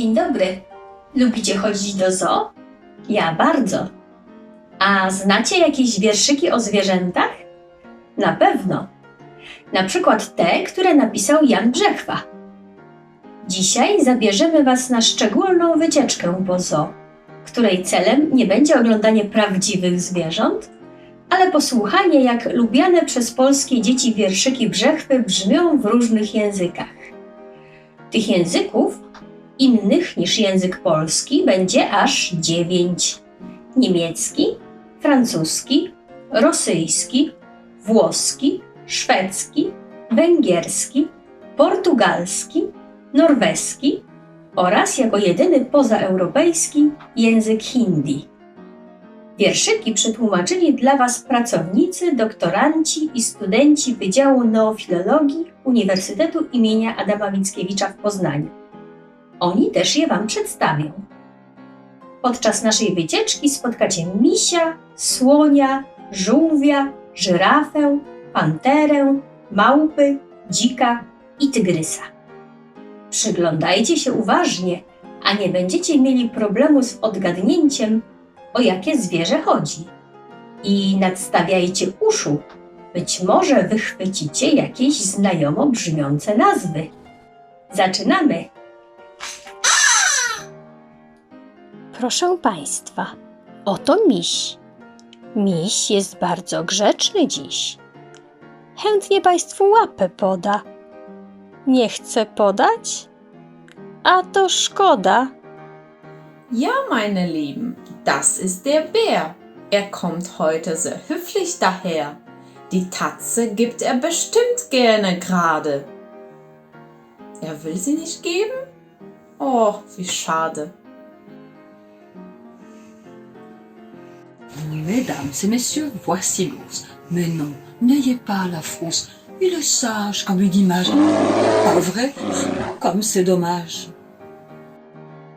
Dzień dobry. Lubicie chodzić do zoo? Ja bardzo. A znacie jakieś wierszyki o zwierzętach? Na pewno. Na przykład te, które napisał Jan Brzechwa. Dzisiaj zabierzemy Was na szczególną wycieczkę po zoo, której celem nie będzie oglądanie prawdziwych zwierząt, ale posłuchanie, jak lubiane przez polskie dzieci wierszyki Brzechwy brzmią w różnych językach. Tych języków, innych niż język polski, będzie aż dziewięć: niemiecki, francuski, rosyjski, włoski, szwedzki, węgierski, portugalski, norweski oraz jako jedyny pozaeuropejski język hindi. Wierszyki przetłumaczyli dla Was pracownicy, doktoranci i studenci Wydziału Neofilologii Uniwersytetu imienia Adama Mickiewicza w Poznaniu. Oni też je Wam przedstawią. Podczas naszej wycieczki spotkacie misia, słonia, żółwia, żyrafę, panterę, małpy, dzika i tygrysa. Przyglądajcie się uważnie, a nie będziecie mieli problemu z odgadnięciem, o jakie zwierzę chodzi. I nadstawiajcie uszu, być może wychwycicie jakieś znajomo brzmiące nazwy. Zaczynamy! Proszę Państwa, oto miś. Miś jest bardzo grzeczny dziś. Chętnie Państwu łapę poda. Nie chce podać? A to szkoda. Ja, meine Lieben, das ist der Bär. Er kommt heute sehr höflich daher. Die Tatze gibt er bestimmt gerne gerade. Er will sie nicht geben? Oh, wie schade. Mesdames et messieurs, voici l'ours. Mais non, n'ayez pas la frousse. Il est sage comme une image. Pas vrai Comme c'est dommage.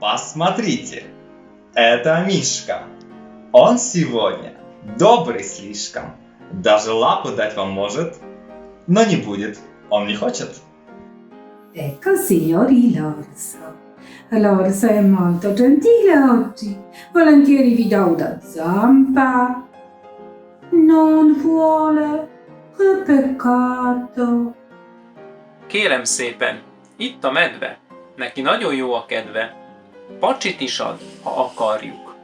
Посмотрите, это Мишка. Он сегодня добрый слишком. Даже лапу дать вам может, но не будет. Он не хочет. Ecco signori l'orso. L'orso è molto gentile oggi. Volentieri vi do una zampa. Non vuole. Che peccato. Kérem szépen, itt a medve. Neki nagyon jó a kedve. Pacsit is ad, ha akarjuk.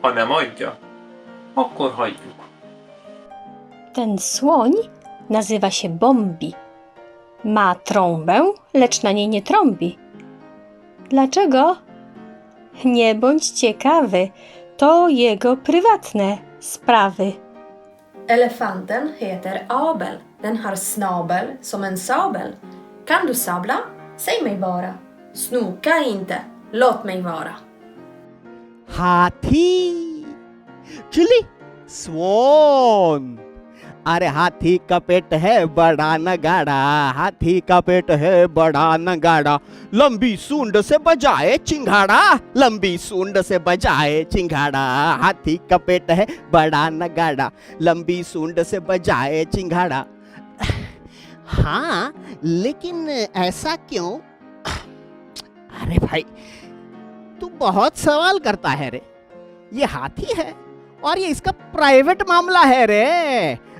Ha nem adja, akkor hagyjuk. Ten słoń nazywa się Bombi. Ma trąbę, lecz na niej nie trąbi. Dlaczego? Nie bądź ciekawy, to jego prywatne sprawy. Elefanten heter Abel. Den har snabel som en sabel. Kan du sabla? Säg mig bara. Snoka inte. Låt mig vara. Hati, czyli słon. अरे हाथी का पेट है बड़ा न हाथी का पेट है बड़ा न लंबी सूंड से बजाए चिंगाड़ा, लंबी सूंड से बजाए चिंगाड़ा, हाथी का पेट है बड़ा न लंबी सूंड से बजाए चिंगाड़ा। हाँ लेकिन ऐसा क्यों? अरे भाई, तू बहुत सवाल करता है रे। ये हाथी है और ये इसका प्राइवेट मामला है रे।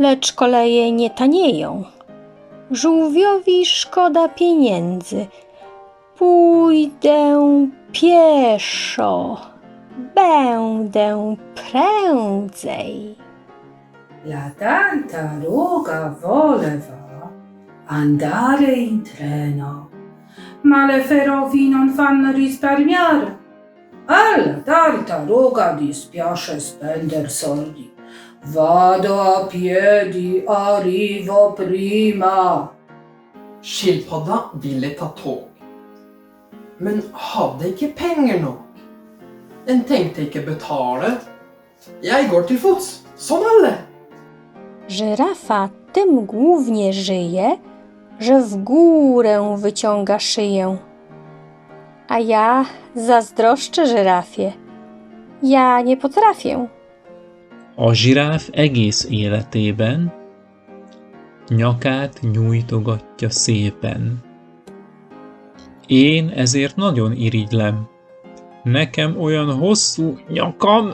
lecz koleje nie tanieją. Żółwiowi szkoda pieniędzy. Pójdę pieszo, będę prędzej. La tartaruga voleva andare in treno, ma le feroci non fanno risparmiare. Alla tartaruga dispiace spender soldi. Vado a piedi, arrivo prima. Skilpadda ville ta tåg. Men hadde ikke penger nok. En tenkte ikke betale. Jeg går til fots, som alle. Żyrafa tym głównie żyje, że w górę wyciąga szyję. A ja zazdroszczę żyrafie. Ja nie potrafię. A zsiráf egész életében nyakát nyújtogatja szépen. Én ezért nagyon irigylem. Nekem olyan hosszú nyakam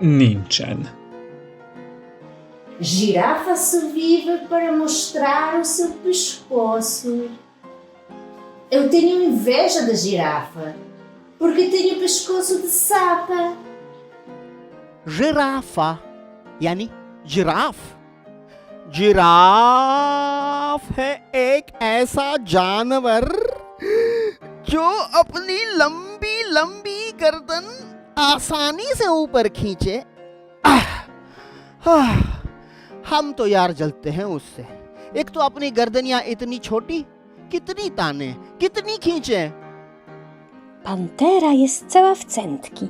nincsen. Girafa survive para mostrar o seu pescoço. Eu tenho inveja da girafa, porque tem o pescoço de sapa. जिराफा यानी giraffe. Giraffe है एक ऐसा जानवर जो अपनी लंबी लंबी गर्दन आसानी से ऊपर खींचे। हम तो यार जलते हैं उससे। एक तो अपनी गर्दनियाँ इतनी छोटी, कितनी ताने, कितनी खींचे। Pantera jest cała w cętki,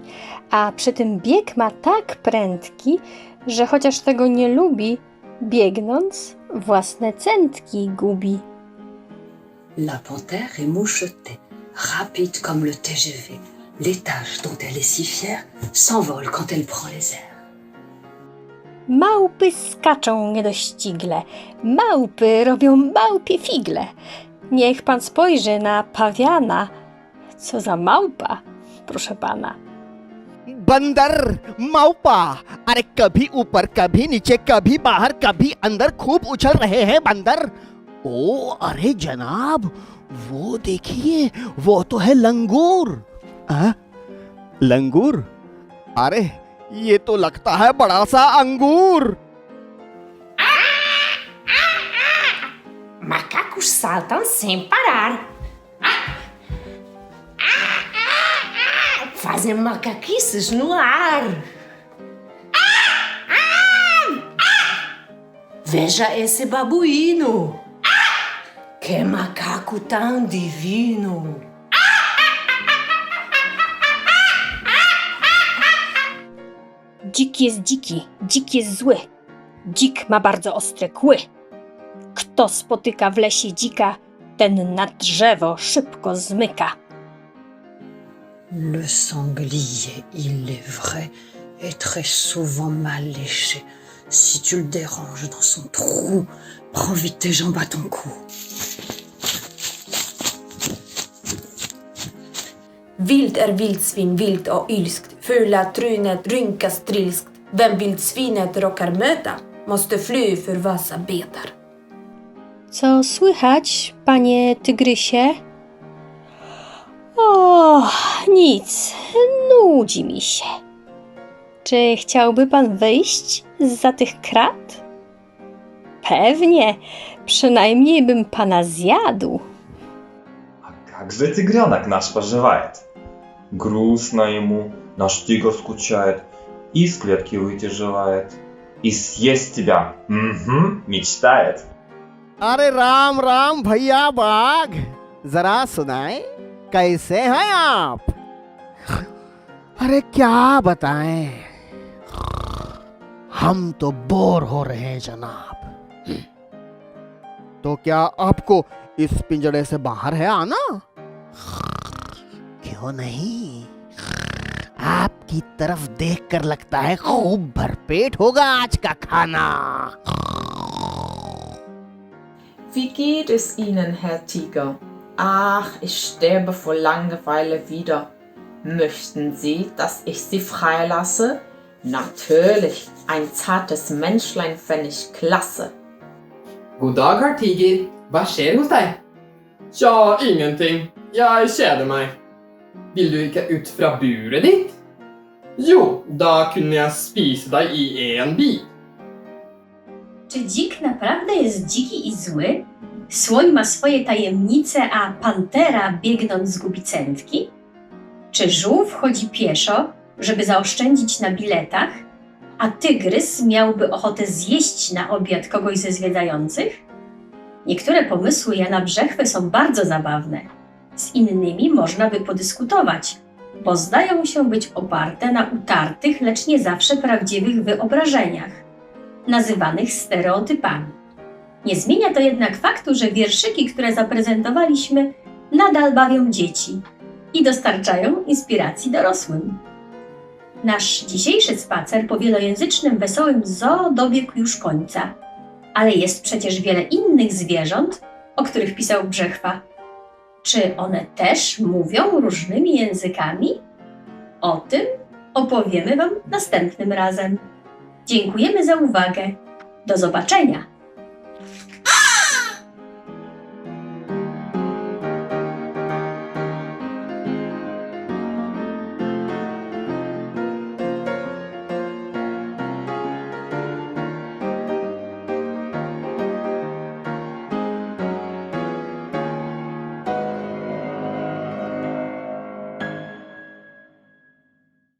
a przy tym bieg ma tak prędki, że chociaż tego nie lubi, biegnąc własne cętki gubi. La panthère est mouchetée, rapide comme le TGV. Taches dont elle est si fière s'envolent quand elle prend les airs. Małpy skaczą niedościgle, małpy robią małpie figle. Niech pan spojrzy na pawiana. Co za małpa, proszę pana. बंदर माउपा अरे कभी ऊपर कभी नीचे कभी बाहर कभी अंदर खूब उछल रहे हैं बंदर ओ अरे जनाब वो देखिए वो तो है लंगूर आ? लंगूर अरे ये तो लगता है बड़ा सा अंगूर Macacos saltam sem parar. Fazem macaquices no ar. Veja esse babuíno. Que macaco tão divino. Dzik jest dziki, dzik jest zły. Dzik ma bardzo ostre kły. Kto spotyka w lesie dzika, ten na drzewo szybko zmyka. Le sanglier, il est vrai, est très souvent mal léché. Si tu le déranges dans son trou, prends vite tes jambes à ton cou. Vilt är vildsvin vilt och ilskt. Fula trynet rynkas trilskt. Vem vildsvinet råkar möta måste fly för vassa betar. Co słychać, panie tygrysie? O, nic, nudzi mi się. Czy chciałby pan wyjść za tych krat? Pewnie, przynajmniej bym pana zjadł. А как же тигренок наш поживает? Грустно ему, наш тигр скучает, из клетки выйти желает. И съесть тебя, угу, мечтает. अरे राम राम भैया बाग जरा सुनाए कैसे हैं आप अरे क्या बताएँ? हम तो बोर हो रहे हैं जनाब। तो क्या आपको इस पिंजड़े से बाहर है आना? क्यों नहीं? आपकी तरफ़ देखकर लगता है खूब भरपेट होगा आज का खाना। Wie geht es Ihnen, Herr Tiger? Ach, ich sterbe vor Langeweile wieder. Möchten Sie, dass ich Sie freilasse? Natürlich, ein zartes Menschlein fände ich klasse. God dag, herr Tiger. Hva skjer hos deg? Tja, ingenting. Jeg kjeder meg. Vil du ikke ut fra buret ditt? Jo, da kunne jeg spise deg i én bit. Czy dzik naprawdę jest dziki i zły? Słoń ma swoje tajemnice, a pantera biegnąc zgubi cętki? Czy żółw chodzi pieszo, żeby zaoszczędzić na biletach? A tygrys miałby ochotę zjeść na obiad kogoś ze zwiedzających? Niektóre pomysły Jana Brzechwy są bardzo zabawne, Z innymi można by podyskutować, bo zdają się być oparte na utartych, lecz nie zawsze prawdziwych wyobrażeniach, nazywanych stereotypami. Nie zmienia to jednak faktu, że wierszyki, które zaprezentowaliśmy, nadal bawią dzieci i dostarczają inspiracji dorosłym. Nasz dzisiejszy spacer po wielojęzycznym, wesołym zoo dobiegł już końca, ale jest przecież wiele innych zwierząt, o których pisał Brzechwa. Czy one też mówią różnymi językami? O tym opowiemy Wam następnym razem. Dziękujemy za uwagę. Do zobaczenia!